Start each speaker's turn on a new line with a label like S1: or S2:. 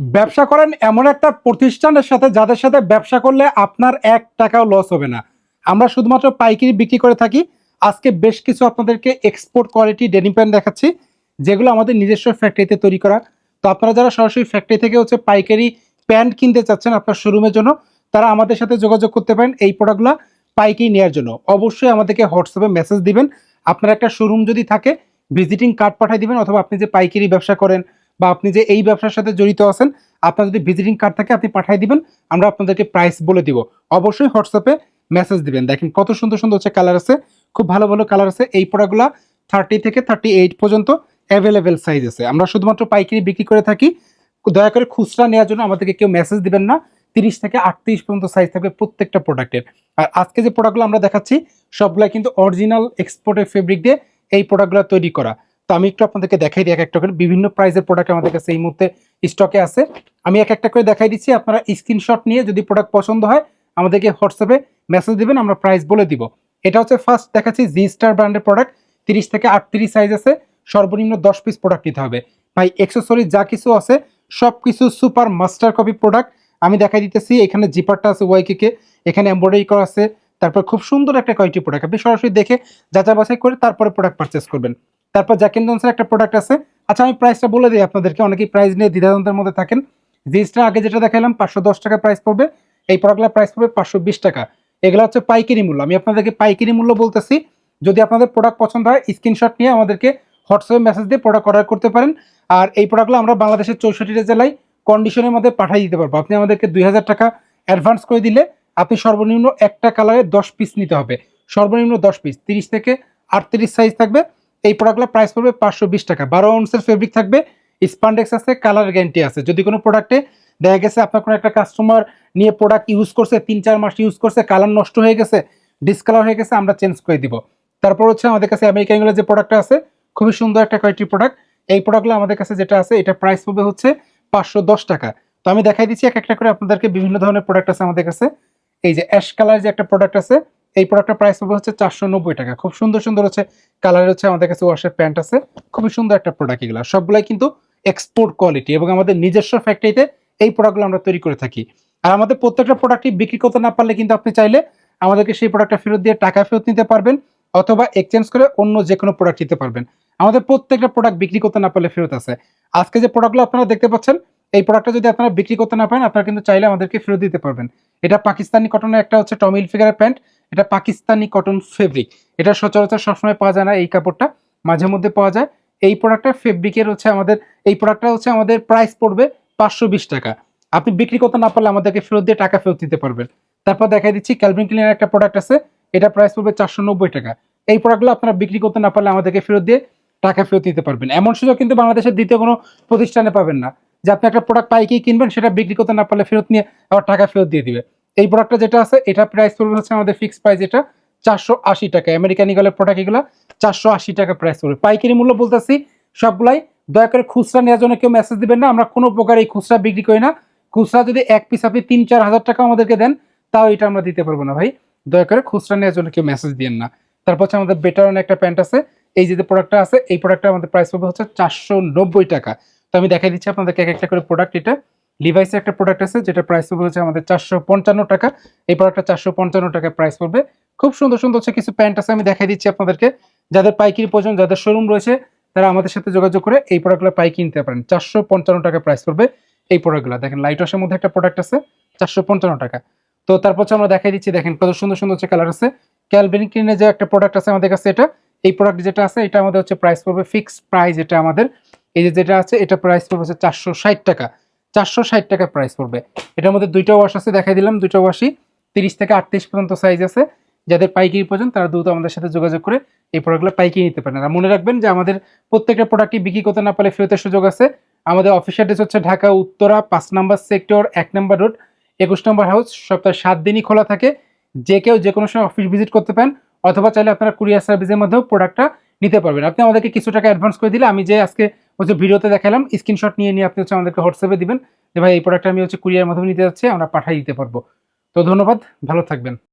S1: ব্যবসা করেন এমন একটা প্রতিষ্ঠানের সাথে যাদের সাথে ব্যবসা করলে আপনার এক টাকাও লস হবে না। আমরা শুধুমাত্র পাইকারি বিক্রি করে থাকি। আজকে বেশ কিছু আপনাদেরকে এক্সপোর্ট কোয়ালিটি ডেনিম প্যান্ট দেখাচ্ছি, যেগুলো আমাদের নিজস্ব ফ্যাক্টরিতে তৈরি করা। তো আপনারা যারা সরাসরি ফ্যাক্টরি থেকে হচ্ছে পাইকারি প্যান্ট কিনতে চাচ্ছেন আপনার শোরুমের জন্য, তারা আমাদের সাথে যোগাযোগ করতে পারেন এই প্রোডাক্টগুলো পাইকারি নেওয়ার জন্য। অবশ্যই আমাদেরকে হোয়াটসঅ্যাপে মেসেজ দিবেন। আপনার একটা শোরুম যদি থাকে ভিজিটিং কার্ড পাঠিয়ে দিবেন, অথবা আপনি যে পাইকারি ব্যবসা করেন বা আপনি যে এই ব্যবসার সাথে জড়িত আছেন, আপনার যদি ভিজিটিং কার্ড থাকে, আপনি পাঠিয়ে দিবেন, আমরা আপনাদেরকে প্রাইস বলে দিব। অবশ্যই হোয়াটসঅ্যাপে মেসেজ দিবেন। দেখেন কত সুন্দর সুন্দর হচ্ছে কালার আছে, খুব ভালো ভালো কালার আছে। এই প্রোডাক্টগুলো থার্টি থেকে থার্টি এইট পর্যন্ত অ্যাভেলেবেল সাইজ আছে। আমরা শুধুমাত্র পাইকারি বিক্রি করে থাকি। দয়া করে খুচরা নেওয়ার জন্য আমাদেরকে কেউ মেসেজ দিবেন না। তিরিশ থেকে আটত্রিশ পর্যন্ত সাইজ থাকবে প্রত্যেকটা প্রোডাক্টের আর আজকে যে প্রোডাক্টগুলো আমরা দেখাচ্ছি, সবগুলো কিন্তু অরিজিনাল এক্সপোর্টের ফেব্রিক দিয়ে এই প্রোডাক্টগুলো তৈরি করা। তো আমি একটু আপনাদেরকে দেখাই দিই এক একটা করে। বিভিন্ন প্রাইসের প্রোডাক্ট আমাদের কাছে এই মুহূর্তে স্টকে আছে। আমি এক একটা করে দেখাই দিচ্ছি, আপনারা স্ক্রিনশট নিয়ে যদি প্রোডাক্ট পছন্দ হয়, আমাদেরকে হোয়াটসঅ্যাপে মেসেজ দিবেন, আমরা প্রাইস বলে দিব। এটা হচ্ছে ফার্স্ট দেখাচ্ছি জি স্টার ব্র্যান্ডের প্রোডাক্ট তিরিশ থেকে আটত্রিশ সাইজ আছে, সর্বনিম্ন দশ পিস প্রোডাক্ট নিতে হবে। ভাই এক্সেসরি যা কিছু আছে সব কিছু সুপার মাস্টার কপি প্রোডাক্ট আমি দেখাই দিতেছি, এখানে জিপারটা আছে ওয়াইকে এখানে এমব্রয়ডারি করা আছে, তারপর খুব সুন্দর একটা কোয়ালিটি প্রোডাক্ট আপনি সরাসরি দেখে যাচাই বাছাই করে তারপরে প্রোডাক্ট পারচেস করবেন। তারপর জ্যাকেন জনসের একটা প্রোডাক্ট আছে। আচ্ছা আমি প্রাইসটা বলে দিই আপনাদেরকে, অনেকেই প্রাইস নিয়ে দ্বিধাদ্বন্দ্বের মধ্যে থাকেন। জিন্সটা আগে যেটা দেখালাম পাঁচশো দশ টাকা প্রাইস পড়বে। এই প্রোডাক্টগুলোর প্রাইস পড়বে পাঁচশো বিশ টাকা। এগুলো হচ্ছে পাইকারি মূল্য। আমি আপনাদেরকে পাইকারি মূল্য বলতেছি। যদি আপনাদের প্রোডাক্ট পছন্দ হয় স্ক্রিনশট নিয়ে আমাদেরকে হোয়াটসঅ্যাপে মেসেজ দিয়ে প্রোডাক্ট অর্ডার করতে পারেন। আর এই প্রোডাক্টগুলো আমরা বাংলাদেশের চৌষট্টিটা জেলায় কন্ডিশনের মধ্যে পাঠিয়ে দিতে পারব। আপনি আমাদেরকে দুই হাজার টাকা অ্যাডভান্স করে দিলে আপনি সর্বনিম্ন একটা কালারে দশ পিস নিতে হবে। সর্বনিম্ন দশ পিস তিরিশ থেকে আটত্রিশ সাইজ থাকবে। এই প্রোডাক্টগুলো প্রাইস পড়বে পাঁচশো বিশ টাকা। বারো আউন্সের ফেব্রিক থাকবে স্পান্ডেক্স আছে কালার গ্যারান্টি আছে। যদি কোনো প্রোডাক্টে দেখা গেছে আপনার কোনো একটা কাস্টমার নিয়ে প্রোডাক্ট ইউজ করছে, তিন চার মাস ইউজ করছে কালার নষ্ট হয়ে গেছে ডিসকালার হয়ে গেছে, আমরা চেঞ্জ করে দিব। তারপর হচ্ছে আমাদের কাছে আমেরিকা আমেরিকান যে প্রোডাক্টটা আছে, খুবই সুন্দর একটা কোয়ালিটি প্রোডাক্ট এই প্রোডাক্টগুলো আমাদের কাছে যেটা আছে, এটা প্রাইস পড়বে হচ্ছে পাঁচশো দশ টাকা। তো আমি দেখাই দিচ্ছি এক একটা করে আপনাদেরকে বিভিন্ন ধরনের প্রোডাক্ট আছে আমাদের কাছে। এই যে অ্যাশ কালার যে একটা প্রোডাক্ট আছে এই প্রোডাক্টের প্রাইস পড়বে হচ্ছে চারশো নব্বই টাকা। খুব সুন্দর সুন্দর হচ্ছে কালার হচ্ছে আমাদের কাছে ওয়াশের প্যান্ট আছে। খুবই সুন্দর একটা প্রোডাক্ট এগুলো। সবগুলাই কিন্তু এক্সপোর্ট কোয়ালিটি এবং আমাদের নিজস্ব ফ্যাক্টরিতে এই প্রোডাক্টগুলো আমরা তৈরি করে থাকি। আর আমাদের প্রত্যেকটা প্রোডাক্টই বিক্রি করতে না পারলে কিন্তু আপনি চাইলে আমাদেরকে সেই প্রোডাক্টটা ফেরত দিয়ে টাকা ফেরত নিতে পারবেন অথবা এক্সচেঞ্জ করে অন্য যে কোনো প্রোডাক্ট নিতে পারবেন। আমাদের প্রত্যেকটা প্রোডাক্ট বিক্রি করতে না পারলে ফেরত আছে। আজকে যে প্রোডাক্টগুলো আপনারা দেখতে পাচ্ছেন, এই প্রোডাক্টটা যদি আপনারা বিক্রি করতে না পারেন, আপনারা কিন্তু চাইলে আমাদেরকে ফেরত দিতে পারবেন। এটা পাকিস্তানি কটনের একটা হচ্ছে টমিল ফিগারের প্যান্ট এটা পাকিস্তানি কটন ফেব্রিক এটা সচরাচর সবসময় পাওয়া যায় না, এই কাপড়টা মাঝে মধ্যে পাওয়া যায়। এই প্রোডাক্টটা ফেব্রিকের হচ্ছে আমাদের এই প্রোডাক্টটা হচ্ছে আমাদের প্রাইস পড়বে পাঁচশো বিশ টাকা। আপনি বিক্রি করতে না পারলে আমাদেরকে ফেরত দিয়ে টাকা ফেরত দিতে পারবেন। তারপর দেখাই দিচ্ছি ক্যালভিন ক্লিনের একটা প্রোডাক্ট আছে। এটা প্রাইস পড়বে চারশো নব্বই টাকা। এই প্রোডাক্টগুলো আপনারা বিক্রি করতে না পারলে আমাদেরকে ফেরত দিয়ে টাকা ফেরত দিতে পারবেন। এমন সুযোগ কিন্তু বাংলাদেশের দ্বিতীয় কোনো প্রতিষ্ঠানে পাবেন না। যে আপনি একটা প্রোডাক্ট পাইকেই কিনবেন, সেটা বিক্রি করতে না পারলে ফেরত নিয়ে আবার টাকা ফেরত দিয়ে দিবে। এই প্রোডাক্টটা যেটা আছে, এটা প্রাইস পড়বে হচ্ছে আমাদের ফিক্সড প্রাইস এটা চারশো আশি টাকা। আমেরিকান ইগলের প্রোডাক্ট এগুলো চারশো আশি টাকা প্রাইস পড়বে। পাইকারি মূল্য বলতেছি সবগুলাই। দয়া করে খুচরা নেওয়ার জন্য কেউ মেসেজ দিবেন না, আমরা কোনো প্রকার এই খুচরা বিক্রি করি না। খুচরা যদি এক পিস আপনি তিন, চার হাজার টাকা আমাদেরকে দেন, তাও এটা আমরা দিতে পারব না ভাই। দয়া করে খুচরা নেওয়ার জন্য কেউ মেসেজ দিন না। তারপর হচ্ছে আমাদের বেটার অনেক একটা প্যান্ট আছে। এই যে প্রোডাক্টটা আছে, এই প্রোডাক্টটা আমাদের প্রাইস পড়বে হচ্ছে চারশো নব্বই টাকা। তো আমি দেখাই দিচ্ছি আপনাদেরকে এক একটা করে প্রোডাক্ট এটা। লিভাইসের একটা প্রোডাক্ট আছে যেটা প্রাইস পড়বে হচ্ছে আমাদের চারশো পঞ্চান্ন টাকা। এই প্রোডাক্টটা চারশো পঞ্চান্ন টাকা প্রাইস পড়বে। খুব সুন্দর সুন্দর হচ্ছে কিছু প্যান্ট আছে, আমি দেখাই দিচ্ছি আপনাদেরকে। যাদের পাইকারি প্রয়োজন, যাদের শোরুম রয়েছে, তারা আমাদের সাথে যোগাযোগ করে এই প্রোডাক্টগুলো পাইকারি নিতে পারেন। চারশো পঞ্চান্ন টাকা প্রাইস পড়বে এই প্রোডাক্টগুলো দেখেন লাইট ওয়াশের মধ্যে একটা প্রোডাক্ট আছে, চারশো পঞ্চান্ন টাকা। তো তারপর আমরা দেখাই দিচ্ছি, দেখেন কত সুন্দর সুন্দর হচ্ছে কালার আছে। ক্যালভিন ক্লিনের যে একটা প্রোডাক্ট আছে আমাদের কাছে, এটা, এই প্রোডাক্ট যেটা আছে, এটা আমাদের হচ্ছে প্রাইস পড়বে ফিক্সড প্রাইস এটা আমাদের। এই যে যেটা আছে, এটা প্রাইস পড়বে হচ্ছে চারশো ষাট টাকা। চারশো ষাট টাকা প্রাইস পড়বে। এটার মধ্যে দুইটা ওয়াশ আছে, দেখাই দিলাম, দুইটা ওয়াশই তিরিশ থেকে আটত্রিশ পর্যন্ত সাইজ আছে। যাদের পাইকারি প্রয়োজন, তারা দ্রুত আমাদের সাথে যোগাযোগ করে এই প্রোডাক্টগুলো পাইকারি নিতে পারেন। আর মনে রাখবেন যে আমাদের প্রত্যেকটা প্রোডাক্টই বিক্রি করতে না পারলে ফেরতের সুযোগ আছে। আমাদের অফিস অ্যাড্রেস হচ্ছে ঢাকা, উত্তরা, পাঁচ নম্বর সেক্টর এক নম্বর রোড একুশ নম্বর হাউস সপ্তাহে সাত দিনই খোলা থাকে। যে কেউ যে কোনো সময় অফিস ভিজিট করতে পারেন, অথবা চাইলে আপনারা কুরিয়ার সার্ভিসের মধ্যেও প্রোডাক্টটা নিতে পারবেন। আপনি আমাদেরকে কিছু টাকা অ্যাডভান্স করে দিলে আমি যে আজকে হচ্ছে ভিডিওতে দেখালাম স্ক্রিনশট নিয়ে নিয়ে আপনি হচ্ছে আমাদেরকে হোয়াটসঅ্যাপে দিবেন যে ভাই, এই প্রোডাক্টটা আমি হচ্ছে কুরিয়ার মাধ্যমে নিতে যাচ্ছি, আমরা পাঠিয়ে দিতে পারব। তো ধন্যবাদ, ভালো থাকবেন।